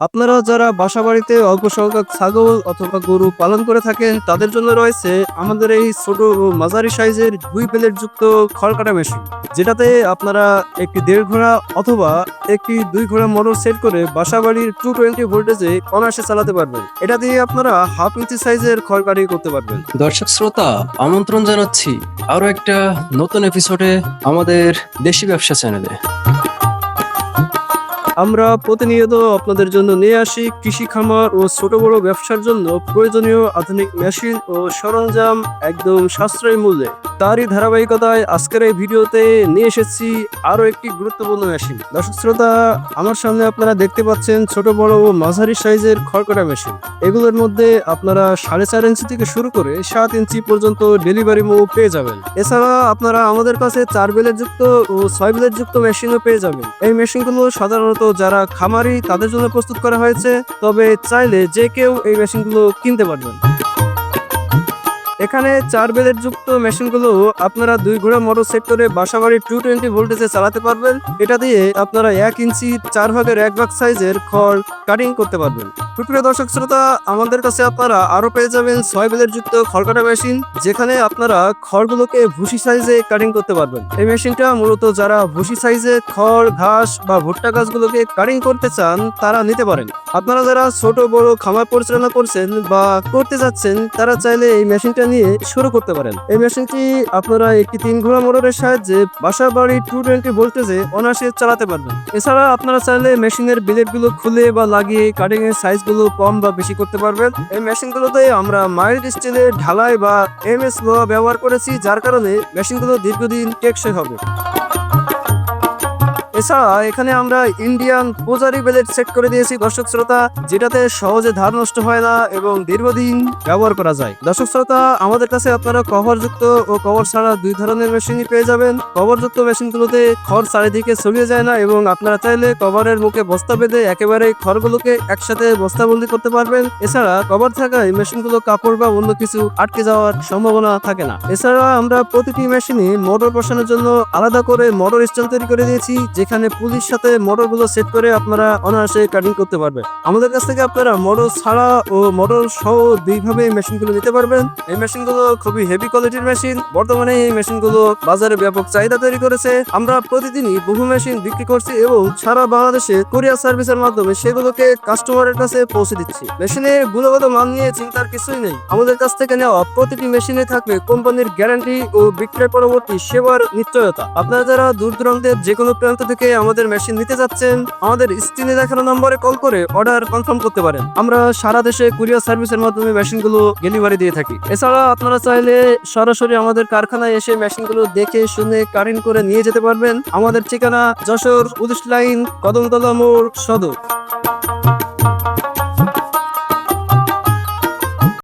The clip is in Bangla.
আপনারা যারা বাসা বাড়িতে অল্প সংখ্যক ছাগল অথবা গরু পালন করে থাকেন, তাদের জন্য রয়েছে আমাদের এই ছোট মাঝারি সাইজের দুই প্লেট যুক্ত খড়কাটা মেশিন, যেটাতে আপনারা একটি দেড় ঘোড়া অথবা একটি দুই ঘোড়া মোটর সেট করে বাসা বাড়ির টু টোয়েন্টি ভোল্টেজে অনায়াসে চালাতে পারবেন। এটা দিয়ে আপনারা হাফ ইঞ্চি সাইজের খড় কাটি করতে পারবেন। দর্শক শ্রোতা, আমন্ত্রণ জানাচ্ছি আরও একটা নতুন এপিসোডে আমাদের দেশি ব্যবসা চ্যানেলে আমরা প্রতিনিয়ত আপনাদের জন্য নিয়ে আসি কৃষি খামার ও ছোট বড় ব্যবসার জন্য প্রয়োজনীয় আধুনিক মেশিন ও সরঞ্জাম একদম সাশ্রয়ী মূল্যে। তারই ধারাবাহিকতায় আজকের এই ভিডিওতে নিয়ে এসেছি আরও একটি গুরুত্বপূর্ণ মেশিন। দর্শক শ্রোতা, আমার সামনে আপনারা দেখতে পাচ্ছেন ছোট, বড় ও মাঝারি সাইজের খড়কাটা মেশিন। এগুলোর মধ্যে আপনারা সাড়ে চার ইঞ্চি থেকে শুরু করে সাত ইঞ্চি পর্যন্ত ডেলিভারি মুভ পেয়ে যাবেন। এছাড়া আপনারা আমাদের কাছে চার বেলের যুক্ত ও ছয় বেলের যুক্ত মেশিনও পেয়ে যাবেন। এই মেশিনগুলো সাধারণত যারা খামারি, তাদের জন্য প্রস্তুত করা হয়েছে। তবে চাইলে যে কেউ এই মেশিনগুলো কিনতে পারবেন। এখানে চার বেলের যুক্ত মেশিনগুলো আপনারা দুই ঘোড়া মোটর সেক্টরে বাসাবাড়ি টু টোয়েন্টি ভোল্টেজে চালাতে পারবেন। এটা দিয়ে আপনারা এক ইঞ্চি চার ভাগের এক ভাগ সাইজের খড় কাটিং করতে পারবেন। সুপ্রিয় দর্শক শ্রোতা, আমাদের কাছে আপনারা আরও পেয়ে যাবেন ছয় যুক্ত খড় কাটা মেশিন, যেখানে আপনারা খড়গুলোকে ভুসি সাইজে কাটিং করতে পারবেন। এই মেশিনটা মূলত যারা ভুসি সাইজে খড়, ঘাস বা ভুট্টা গাছগুলোকে কাটিং করতে চান, তারা নিতে পারেন। আপনারা যারা ছোট, বড় খামার পরিচালনা করছেন বা করতে যাচ্ছেন, তারা চাইলে এই মেশিনটা নিয়ে শুরু করতে পারেন। এই মেশিনটি আপনারা একটি তিন ঘোড়া মোটরের সাহায্যে বাসা বাড়ি টু টোয়েন্টি ভোল্টেজে অনায়াসে চালাতে পারবেন। এছাড়া আপনারা চাইলে মেশিনের বিলেটগুলো খুলে বা লাগিয়ে কাটিং এর সাইজ গুলো কম বা বেশি করতে পারবেন। এই মেশিন গুলোতে আমরা মাইল্ড স্টিলে ঢালাই বা এম এস ব্যবহার করেছি, যার কারণে মেশিনগুলো দীর্ঘদিন টেকসই হবে। এছাড়া এখানে আমরা ইন্ডিয়ান পোজারি বেলেট সেট করে দিয়েছি, দর্শক শ্রোতা, যেটাতে সহজে ধার নষ্ট হয় না এবং দীর্ঘদিন ব্যবহার করা যায়। দর্শক শ্রোতা, আমাদের কাছে আপনারা কভারযুক্ত ও কভার ছাড়া দুই ধরনের মেশিনই পেয়ে যাবেন। কভারযুক্ত মেশিনগুলোতে খড় চারিদিকে ছড়িয়ে যায় না এবং আপনারা চাইলে কভারের মুখে বস্তা বেঁধে একেবারে খড়গুলোকে একসাথে বস্তাবন্দি করতে পারবেন। এছাড়া কভার থাকায় মেশিনগুলো কাপড় বা অন্য কিছু আটকে যাওয়ার সম্ভাবনা থাকে না। এছাড়া আমরা প্রতিটি মেশিনে মোটর বসানোর জন্য আলাদা করে মোটর স্ট্যান্ড তৈরি করে দিয়েছি যেখানে পুলিশ সাথে মোটরগুলো সেট করে আপনারা অনায়াসে কাটিং করতে পারবেন। আমাদের কাছ থেকে আপনারা মোটর ছাড়া ও মোটর সহ দুইভাবে এই মেশিনগুলো নিতে পারবেন। এই মেশিনগুলো খুবই হেভি কোয়ালিটির মেশিন বর্তমানে এই মেশিনগুলো বাজারে ব্যাপক চাহিদা তৈরি করেছে। আমরা প্রতিদিনই বহু মেশিন বিক্রি করছি এবং সারা বাংলাদেশে কোরিয়ার সার্ভিসের মাধ্যমে সেগুলোকে কাস্টমারের কাছে পৌঁছে দিচ্ছি। মেশিনের গুণগত মান নিয়ে চিন্তার কিছুই নেই। আমাদের কাছ থেকে নেওয়া প্রতিটি মেশিনে থাকবে কোম্পানির গ্যারান্টি ও বিক্রয় পরবর্তী সেবার নিশ্চয়তা। আপনারা যারা দূর দূরান্তের যে কোনো প্রান্ত থেকে আমাদের মেশিন নিতে যাচ্ছেন, আমাদের স্ক্রিনে দেখানো নম্বরে কল করে অর্ডার কনফার্ম করতে পারেন। আমরা সারা দেশে কুরিয়ার সার্ভিসের মাধ্যমে মেশিনগুলো ডেলিভারি দিয়ে থাকি। এছাড়া আপনারা চাইলে সরাসরি আমাদের কারখানায় এসে মেশিনগুলো দেখে শুনে কারেন্ট করে নিয়ে যেতে পারবেন। আমাদের ঠিকানা যশোর উদিশ লাইন কদমতলা মোড় সদর।